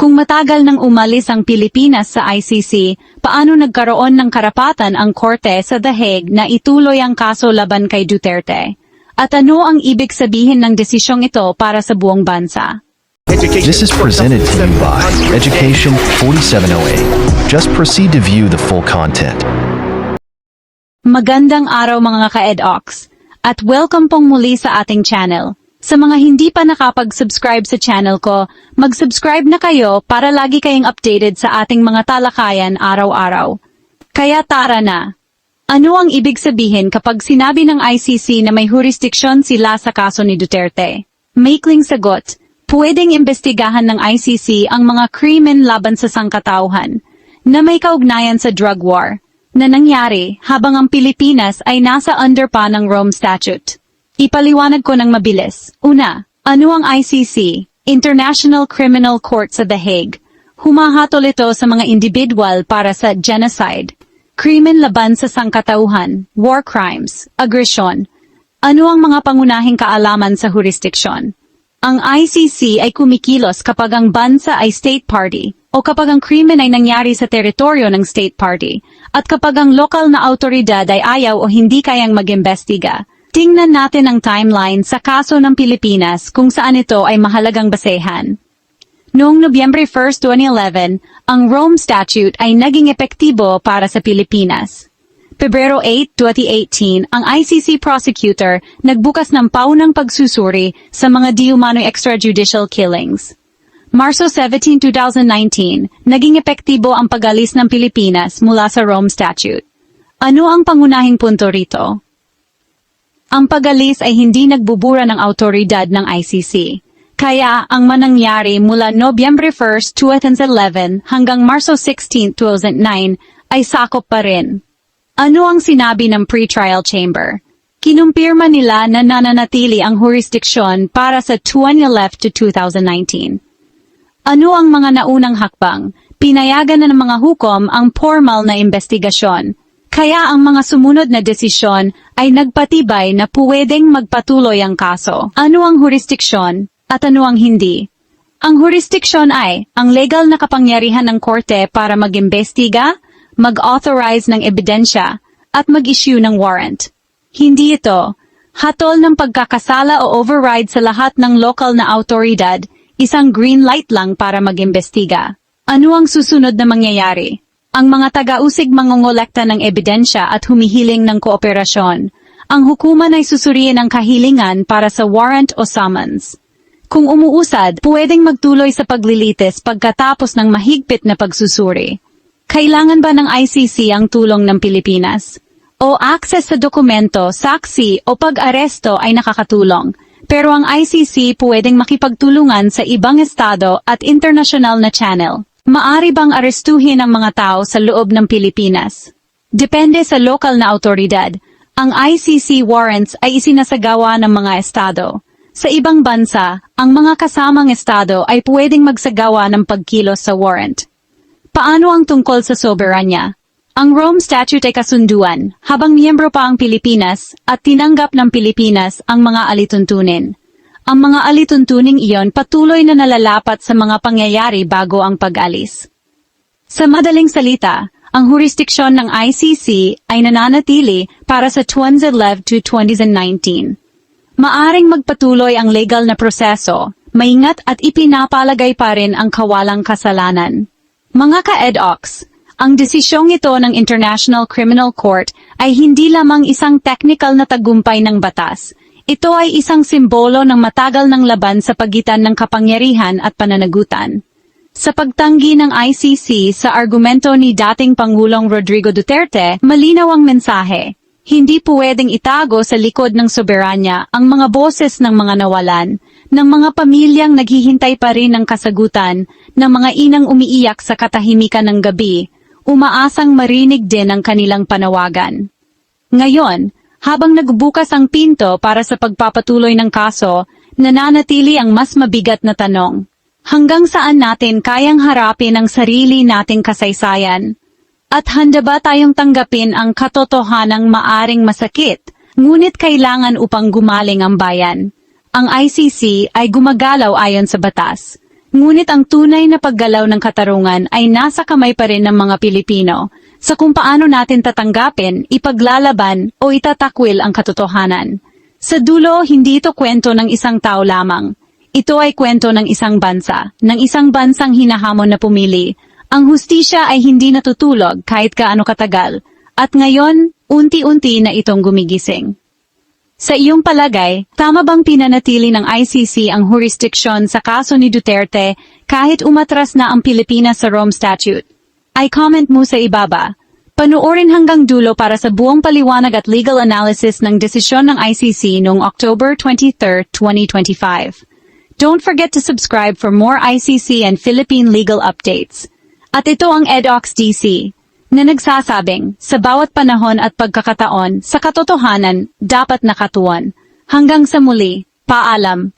Kung matagal nang umalis ang Pilipinas sa ICC, paano nagkaroon ng karapatan ang korte sa The Hague na ituloy ang kaso laban kay Duterte? At ano ang ibig sabihin ng desisyong ito para sa buong bansa? This is presented to you by Education 4708. Just proceed to view the full content. Magandang araw mga ka-EDOX at welcome pong muli sa ating channel. Sa mga hindi pa nakapag-subscribe sa channel ko, mag-subscribe na kayo para lagi kayong updated sa ating mga talakayan araw-araw. Kaya tara na! Ano ang ibig sabihin kapag sinabi ng ICC na may jurisdiksyon sila sa kaso ni Duterte? Maikling sagot, pwedeng imbestigahan ng ICC ang mga krimen laban sa sangkatauhan na may kaugnayan sa drug war na nangyari habang ang Pilipinas ay nasa under pa ng Rome Statute. Ipaliwanag ko ng mabilis. Una, ano ang ICC? International Criminal Court sa The Hague. Humahatol ito sa mga individual para sa genocide, krimen laban sa sangkatauhan, war crimes, agresyon. Ano ang mga pangunahing kaalaman sa jurisdiksyon? Ang ICC ay kumikilos kapag ang bansa ay state party o kapag ang krimen ay nangyari sa teritoryo ng state party at kapag ang lokal na autoridad ay ayaw o hindi kayang mag-imbestiga. Tingnan natin ang timeline sa kaso ng Pilipinas kung saan ito ay mahalagang basehan. Noong Nobyembre 1, 2011, ang Rome Statute ay naging epektibo para sa Pilipinas. Pebrero 8, 2018, ang ICC prosecutor nagbukas ng paunang pagsusuri sa mga di umano'y extrajudicial killings. Marso 17, 2019, naging epektibo ang pag-alis ng Pilipinas mula sa Rome Statute. Ano ang pangunahing punto rito? Ang pag-alis ay hindi nagbubura ng autoridad ng ICC. Kaya ang manangyari mula Nobyembre 1, 2011 hanggang Marso 16, 2009 ay sakop pa rin. Ano ang sinabi ng pre-trial chamber? Kinumpirma nila na nananatili ang jurisdiksyon para sa 2011 to 2019. Ano ang mga naunang hakbang? Pinayagan na ng mga hukom ang formal na investigasyon. Kaya ang mga sumunod na desisyon ay nagpatibay na puwedeng magpatuloy ang kaso. Ano ang jurisdiksyon at ano ang hindi? Ang jurisdiksyon ay ang legal na kapangyarihan ng korte para mag-imbestiga, mag-authorize ng ebidensya, at mag-issue ng warrant. Hindi ito hatol ng pagkakasala o override sa lahat ng local na autoridad, isang green light lang para mag-imbestiga. Ano ang susunod na mangyayari? Ang mga taga-usig mangongolekta ng ebidensya at humihiling ng kooperasyon. Ang hukuman ay susuriin ang kahilingan para sa warrant o summons. Kung umuusad, pwedeng magtuloy sa paglilitis pagkatapos ng mahigpit na pagsusuri. Kailangan ba ng ICC ang tulong ng Pilipinas? O access sa dokumento, saksi o pag-aresto ay nakakatulong. Pero ang ICC pwedeng makipagtulungan sa ibang estado at international na channel. Maari bang arestuhin ang mga tao sa loob ng Pilipinas? Depende sa lokal na autoridad. Ang ICC warrants ay isinasagawa ng mga estado. Sa ibang bansa, ang mga kasamang estado ay pwedeng magsagawa ng pagkilos sa warrant. Paano ang tungkol sa soberanya? Ang Rome Statute ay kasunduan habang miyembro pa ang Pilipinas at tinanggap ng Pilipinas ang mga alituntunin. Ang mga alituntuning iyon patuloy na nalalapat sa mga pangyayari bago ang pag-alis. Sa madaling salita, ang jurisdiksyon ng ICC ay nananatili para sa 2011 to 2019. Maaring magpatuloy ang legal na proseso, maingat at ipinapalagay pa rin ang kawalang kasalanan. Mga ka-EDOX, ang desisyong ito ng International Criminal Court ay hindi lamang isang technical na tagumpay ng batas. Ito ay isang simbolo ng matagal ng laban sa pagitan ng kapangyarihan at pananagutan. Sa pagtanggi ng ICC sa argumento ni dating Pangulong Rodrigo Duterte, malinaw ang mensahe. Hindi pwedeng itago sa likod ng soberanya ang mga boses ng mga nawalan, ng mga pamilyang naghihintay pa rin ng kasagutan, ng mga inang umiiyak sa katahimikan ng gabi, umaasang marinig din ang kanilang panawagan. Ngayon, habang nagbukas ang pinto para sa pagpapatuloy ng kaso, nananatili ang mas mabigat na tanong. Hanggang saan natin kayang harapin ang sarili nating kasaysayan? At handa ba tayong tanggapin ang katotohanang maaring masakit, ngunit kailangan upang gumaling ang bayan? Ang ICC ay gumagalaw ayon sa batas. Ngunit ang tunay na paggalaw ng katarungan ay nasa kamay pa rin ng mga Pilipino sa kung paano natin tatanggapin, ipaglalaban o itatakwil ang katotohanan. Sa dulo, hindi ito kwento ng isang tao lamang. Ito ay kwento ng isang bansa, ng isang bansang hinahamon na pumili. Ang hustisya ay hindi natutulog kahit kaano katagal, at ngayon, unti-unti na itong gumigising. Sa iyong palagay, tama bang pinanatili ng ICC ang jurisdiction sa kaso ni Duterte kahit umatras na ang Pilipinas sa Rome Statute? Ay comment mo sa ibaba. Panuorin hanggang dulo para sa buong paliwanag at legal analysis ng desisyon ng ICC noong October 23, 2025. Don't forget to subscribe for more ICC and Philippine legal updates. At ito ang EDOX DC, na nagsasabing, sa bawat panahon at pagkakataon, sa katotohanan, dapat nakatuon. Hanggang sa muli, paalam,